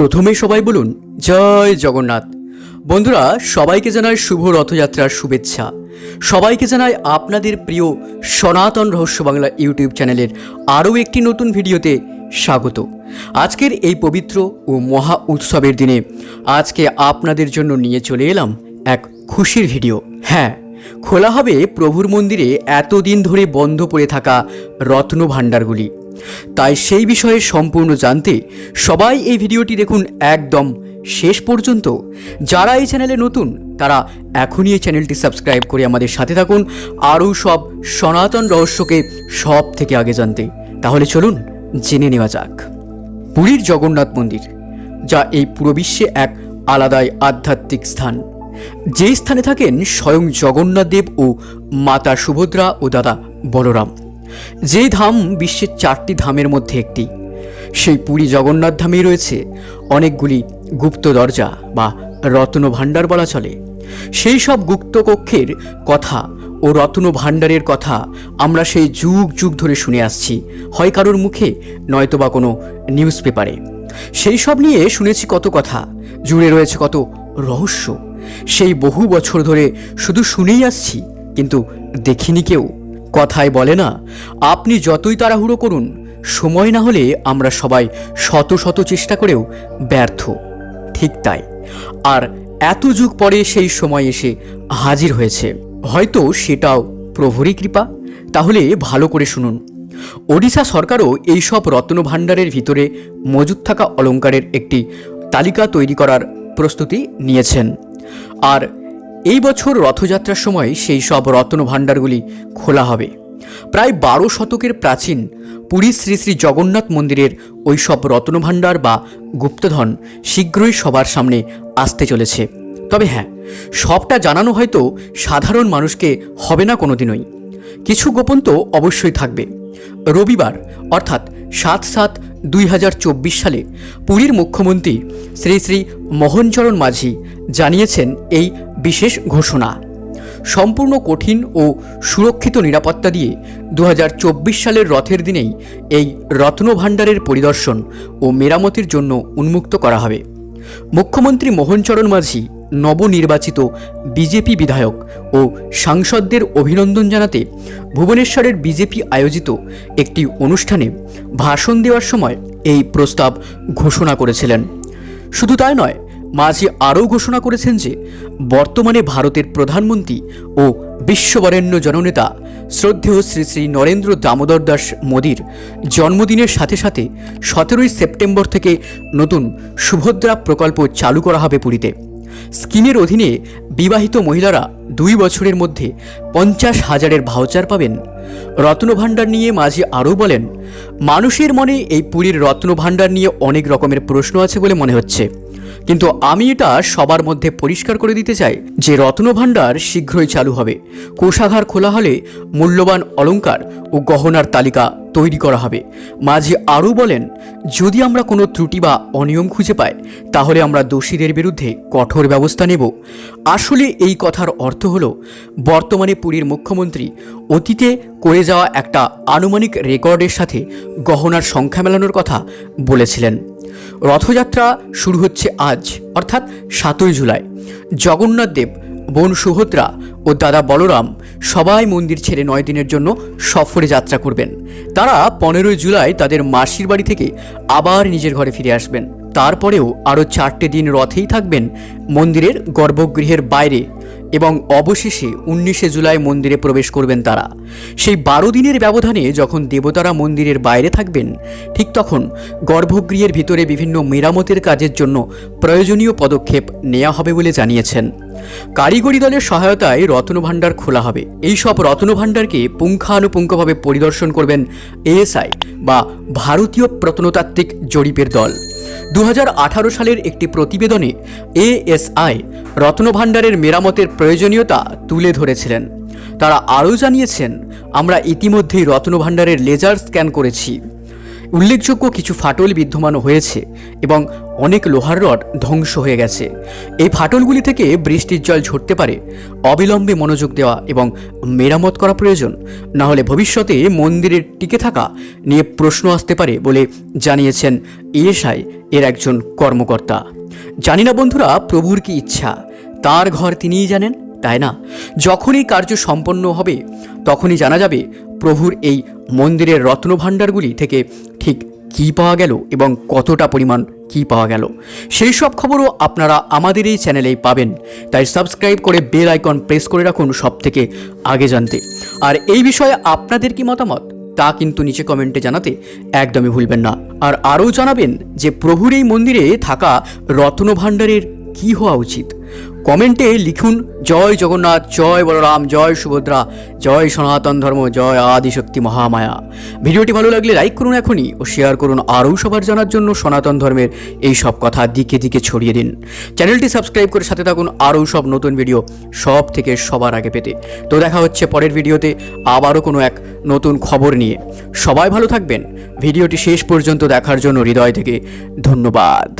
প্রথমে সবাই বলুন, জয় জগন্নাথ। বন্ধুরা, সবাইকে জানাই শুভ রথযাত্রার শুভেচ্ছা। সবাইকে জানাই আপনাদের প্রিয় সনাতন রহস্য বাংলা ইউটিউব চ্যানেলের আরও একটি নতুন ভিডিওতে স্বাগত। আজকের এই পবিত্র ও মহা উৎসবের দিনে আজকে আপনাদের জন্য নিয়ে চলে এলাম এক খুশির ভিডিও। হ্যাঁ খোলা হবে প্রভুর মন্দিরে এতদিন ধরে বন্ধ পড়ে থাকা রত্ন ভাণ্ডারগুলি তাই সেই বিষয়ে সম্পূর্ণ জানতে সবাই এই ভিডিওটি দেখুন একদম শেষ পর্যন্ত। যারা এই চ্যানেলে নতুন, তারা এখনই এই চ্যানেলটি সাবস্ক্রাইব করে আমাদের সাথে থাকুন। আরও সব সনাতন রহস্যকে সব থেকে আগে জানতে। তাহলে চলুন জেনে নেওয়া যাক। পুরীর জগন্নাথ মন্দির, যা এই পুরো বিশ্বে এক আলাদাই আধ্যাত্মিক স্থান। যেই স্থানে থাকেন স্বয়ং জগন্নাথ দেব ও মাতা সুভদ্রা ও দাদা বলরাম। যেই ধাম বিশ্বের চারটি ধামের মধ্যে একটি। সেই পুরী জগন্নাথ ধামেই রয়েছে অনেকগুলি গুপ্ত দরজা বা রত্ন ভাণ্ডার বলা চলে। সেই সব গুপ্ত কক্ষের কথা ও রত্ন ভাণ্ডারের কথা আমরা সেই যুগ যুগ ধরে শুনে আসছি। হয় কারোর মুখে নয়তোবা কোনো নিউজ পেপারে। সেই সব নিয়ে শুনেছি কত কথা, জুড়ে রয়েছে কত রহস্য। সেই বহু বছর ধরে শুধু শুনেই আসছি, কিন্তু দেখিনি কেউ। কথায় বলে না। আপনি যতই তাড়াহুড়ো করুন, সময় না হলে আমরা সবাই শত শত চেষ্টা করেও ব্যর্থ। ঠিক তাই। আর এত যুগ পরে সেই সময় এসে হাজির হয়েছে। হয়তো সেটাও প্রভুরই কৃপা। তাহলে ভালো করে শুনুন। ওড়িশা সরকারও এইসব রত্ন ভাণ্ডারের ভিতরে মজুদ থাকা অলংকারের একটি তালিকা তৈরি করার প্রস্তুতি নিয়েছেন। আর এই বছর রথযাত্রার সময় সেই সব রত্ন ভাণ্ডারগুলি খোলা হবে। প্রায় বারো শতকের প্রাচীন পুরী শ্রী শ্রী জগন্নাথ মন্দিরের ওই সব রত্নভাণ্ডার বা গুপ্তধন শীঘ্রই সবার সামনে আসতে চলেছে। তবে হ্যাঁ সবটা জানানো হয়তো সাধারণ মানুষকে হবে না কোনোদিনই। কিছু গোপন তো অবশ্যই থাকবে। রবিবার, অর্থাৎ সাত সাত দুই হাজার চব্বিশ সালে পুরীর মুখ্যমন্ত্রী শ্রী শ্রী মোহনচরণ মাঝি জানিয়েছেন এই বিশেষ ঘোষণা। সম্পূর্ণ কঠিন ও সুরক্ষিত নিরাপত্তা দিয়ে দু হাজার চব্বিশ সালের রথের দিনেই এই রত্নভাণ্ডারের পরিদর্শন ও মেরামতির জন্য উন্মুক্ত করা হবে। মুখ্যমন্ত্রী মোহনচরণ মাঝি নবনির্বাচিত বিজেপি বিধায়ক ও সাংসদদের অভিনন্দন জানাতে ভুবনেশ্বরের বিজেপি আয়োজিত একটি অনুষ্ঠানে ভাষণ দেওয়ার সময় এই প্রস্তাব ঘোষণা করেছিলেন। শুধু তাই নয়, মাঝি আরও ঘোষণা করেছেন যে বর্তমানে ভারতের প্রধানমন্ত্রী ও বিশ্ববরেণ্য জননেতা শ্রদ্ধেয় শ্রী শ্রী নরেন্দ্র দামোদর দাস মোদীর জন্মদিনের সাথে সাথে সতেরোই সেপ্টেম্বর থেকে নতুন সুভদ্রা প্রকল্প চালু করা হবে পুরীতে। স্কিমের অধীনে বিবাহিত মহিলারা দুই বছরের মধ্যে পঞ্চাশ হাজারের ভাউচার পাবেন। রত্নভাণ্ডার নিয়ে মাঝি আরও বলেন, মানুষের মনে এই পুরীর রত্নভাণ্ডার নিয়ে অনেক রকমের প্রশ্ন আছে বলে মনে হচ্ছে। কিন্তু আমি এটা সবার মধ্যে পরিষ্কার করে দিতে চাই যে রত্নভাণ্ডার শীঘ্রই চালু হবে। কোষাগার খোলা হলে মূল্যবান অলঙ্কার ও গহনার তালিকা তৈরি করা হবে। মাঝি আরও বলেন, যদি আমরা কোনো ত্রুটি বা অনিয়ম খুঁজে পাই, তাহলে আমরা দোষীদের বিরুদ্ধে কঠোর ব্যবস্থা নেব। আসলে এই কথার অর্থ হল, বর্তমানে পুরীর মুখ্যমন্ত্রী অতীতে করে যাওয়া একটা আনুমানিক রেকর্ডের সাথে গহনার সংখ্যা মেলানোর কথা বলেছিলেন। রথযাত্রা শুরু হচ্ছে আজ, অর্থাৎ সাতই জুলাই। জগন্নাথ দেব, বোন সুভদ্রা ও দাদা বলরাম সবাই মন্দির ছেড়ে নয় দিনের জন্য সফরে যাত্রা করবেন। তারা পনেরোই জুলাই তাদের মাসির বাড়ি থেকে আবার নিজের ঘরে ফিরে আসবেন। তারপরেও আরও চারটে দিন রথেই থাকবেন মন্দিরের গর্ভগৃহের বাইরে এবং অবশেষে উনিশে জুলাই মন্দিরে প্রবেশ করবেন তারা। সেই বারো দিনের ব্যবধানে যখন দেবতারা মন্দিরের বাইরে থাকবেন, ঠিক তখন গর্ভগৃহের ভিতরে বিভিন্ন মেরামতের কাজের জন্য প্রয়োজনীয় পদক্ষেপ নেওয়া হবে বলে জানিয়েছেন। কারিগরি দলের সহায়তায় রত্নভাণ্ডার খোলা হবে। এই সব রত্নভাণ্ডারকে পুঙ্খানুপুঙ্খভাবে পরিদর্শন করবেন এএসআই বা ভারতীয় প্রত্নতাত্ত্বিক জরিপের দল। দু হাজার আঠারো সালের একটি প্রতিবেদনে এএসআই রত্নভাণ্ডারের মেরামতের প্রয়োজনীয়তা তুলে ধরেছিলেন। তারা আরও জানিয়েছেন, আমরা ইতিমধ্যেই রত্নভাণ্ডারের লেজার স্ক্যান করেছি। উল্লেখযোগ্য কিছু ফাটল বিদ্যমান হয়েছে এবং অনেক লোহার রড ধ্বংস হয়ে গেছে। এই ফাটলগুলি থেকে বৃষ্টির জল ঝরতে পারে, অবিলম্বে মনোযোগ দেওয়া এবং মেরামত করা প্রয়োজন। না হলে ভবিষ্যতে মন্দিরের টিকে থাকা নিয়ে প্রশ্ন আসতে পারে বলে জানিয়েছেন ইএসআই এর একজন কর্মকর্তা। জানি না বন্ধুরা, প্রভুর কি ইচ্ছা? তার ঘর তিনিই জানেন? তাই না? যখনই কার্য সম্পন্ন হবে, তখনই জানা যাবে প্রভুর এই মন্দিরের রত্নভাণ্ডারগুলি থেকে ঠিক কী পাওয়া গেল এবং কতটা পরিমাণ কী পাওয়া গেল। সেই সব খবরও আপনারা আমাদের এই চ্যানেলেই পাবেন। তাই সাবস্ক্রাইব করে বেল আইকন প্রেস করে রাখুন সব থেকে আগে জানতে। আর এই বিষয়ে আপনাদের কি মতামত, তা কিন্তু নিচে কমেন্টে জানাতে একদমই ভুলবেন না। আর আরও জানাবেন যে প্রভুর এই মন্দিরে থাকা রত্নভাণ্ডারের কী হওয়া উচিত। কমেন্টে লিখুন, জয় জগন্নাথ, জয় বলরাম, জয় সুভদ্রা, জয় সনাতন ধর্ম, জয় আদিশক্তি মহামায়া। ভিডিওটি ভালো লাগলে লাইক করুন এখনই ও শেয়ার করুন আরও সবার জানার জন্য সনাতন ধর্মের এই সব কথা দিকে দিকে ছড়িয়ে দিন। চ্যানেলটি সাবস্ক্রাইব করে সাথে থাকুন আরও সব নতুন ভিডিও সব থেকে সবার আগে পেতে। তো দেখা হচ্ছে পরের ভিডিওতে আবারও কোনো এক নতুন খবর নিয়ে। সবাই ভালো থাকবেন। ভিডিওটি শেষ পর্যন্ত দেখার জন্য হৃদয় থেকে ধন্যবাদ।